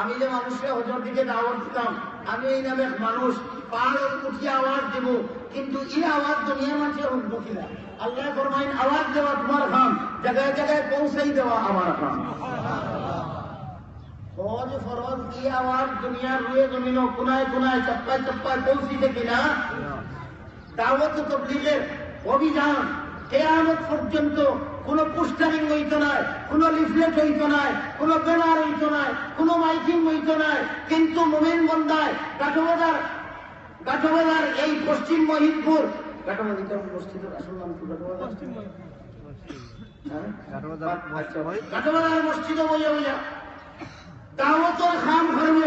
আমি যে মানুষরে হজর দিকে দাওয়াত দিতাম, আমি এই নামে মানুষ পাহাড়ের উঠিয়ে আওয়াজ দেব, কিন্তু এই আওয়াজ দুনিয়ার মানুষের শুনব কিনা আল্লাহ ফরমাইন, আওয়াজ দেওয়া তোমার কাম জায়গায় জায়গায় পৌঁছাই দেওয়া আমার কাম। ফরজ ফরজ কি আওয়াজ দুনিয়ার রুয়ে জমিন কোনায় কোনায় চপ্পায় চপ্পায় পৌঁছিতে কিনা? দাওয়াত তবলিগের অভিযান কেয়ামত পর্যন্ত কোন পোস্টারিং হইত নাই কোন লিফলেট হইত নাই কোন ব্যানার হইত নাই কোন মাইকিং হইত নাই। কিন্তু মোমেন বন্দায় কাঠবাজার কাঠবাজার এই পশ্চিম মহিদপুর কাঠবাজার আসল নাম কি? কাঠবাজার আচ্ছা, মসজিদ আচ্ছা। দাওয়াতুল খাম ধর্ম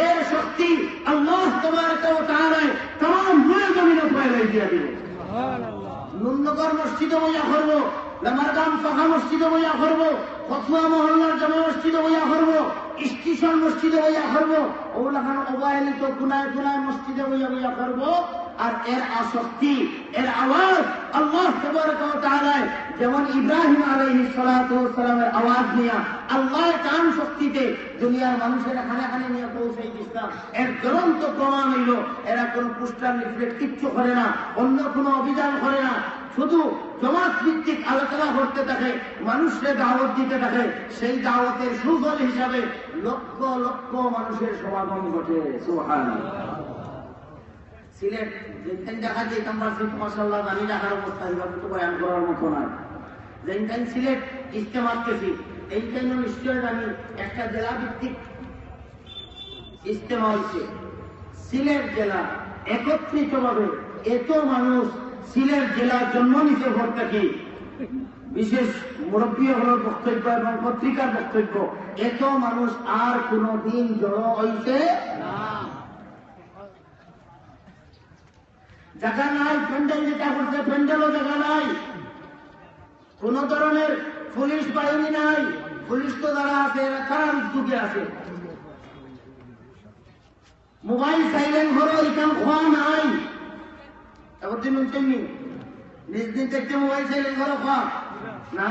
এর শক্তি আল্লাহ তোমার তারায় তোমার মূলের জমিনে ফেলাই দিয়ে দিল। নন্দগর মসজিদ বইয়া করব লামারগাম সাহা মসজিদ বইয়া করব খতুয়া মহল্লার জমে মসজিদ বইয়া করব স্টেশন মসজিদে বইয়া করব ওগুলা খান মোবাইলে তো কুনায় কুনায় মসজিদে বইয়া বইয়া করব আর এর আসক্তি, এর আওয়াজ আল্লাহ তবারক ওয়া তাআলা যেমন ইব্রাহিম ওয়াস সালামের আওয়াজ নিয়া আল্লাহ কান শক্তিতে দুনিয়ার মানুষের খানে খানে নিয়ে পৌঁছাই দিতাম এর জ্বলন্ত প্রমাণ হইল, এরা কোন পোস্টার লিফলেট কিচ্ছু করে না, অন্য কোনো অভিযান করে না। শুধু জমাত ভিত্তিক আলোচনা করতে থাকে মানুষকে দাওয়াত দিতে থাকে সেই দাওয়াতের সুফল হিসাবে লক্ষ লক্ষ মানুষের সমাগম ঘটে, সুবহানাল্লাহ। সিলেট যেখানে দেখা যায় সিলেট মাসাল্লাহ জানি দেখার অবস্থা এইভাবে তো বয়ান করার মতো নয়। যেখানে সিলেট ইস্তেমাত গেছি এইখানে নিশ্চয় জানি একটা জেলা ভিত্তিক ইস্তেমা হয়েছে। সিলেট জেলা একত্রিত ভাবে এত মানুষ সিলেট জেলার জন্ম নিতে ভোট থাকি বিশেষ মুরব্বী হলোর বক্তব্য এবং পত্রিকার বক্তব্য, এত মানুষ আর কোনো দিন জড়ো হইতে জায়গা নাই, প্যান্ডেল যেটা করছে, প্যান্ডেলও জায়গা নাই। কোন ধরনের পুলিশ বাহিনী নাই। পুলিশ তো যারা আছে কারার উদ্যোগে আছে। মোবাইল সাইলেন্ট ঘরে এখান খোয়া উঠছেননি নিজ দিন থেকে মোবাইল চাইলে ধরো না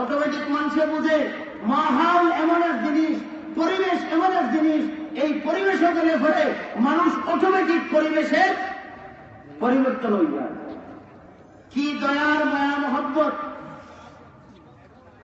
অটোমেটিক মানুষে বুঝে মাহাল এমন এক জিনিস, পরিবেশ এমন এক জিনিস, এই পরিবেশে গেলে পরে মানুষ অটোমেটিক পরিবেশের পরিবর্তন হয়ে যায়। কি দয়ার মায়া, মহব্বত?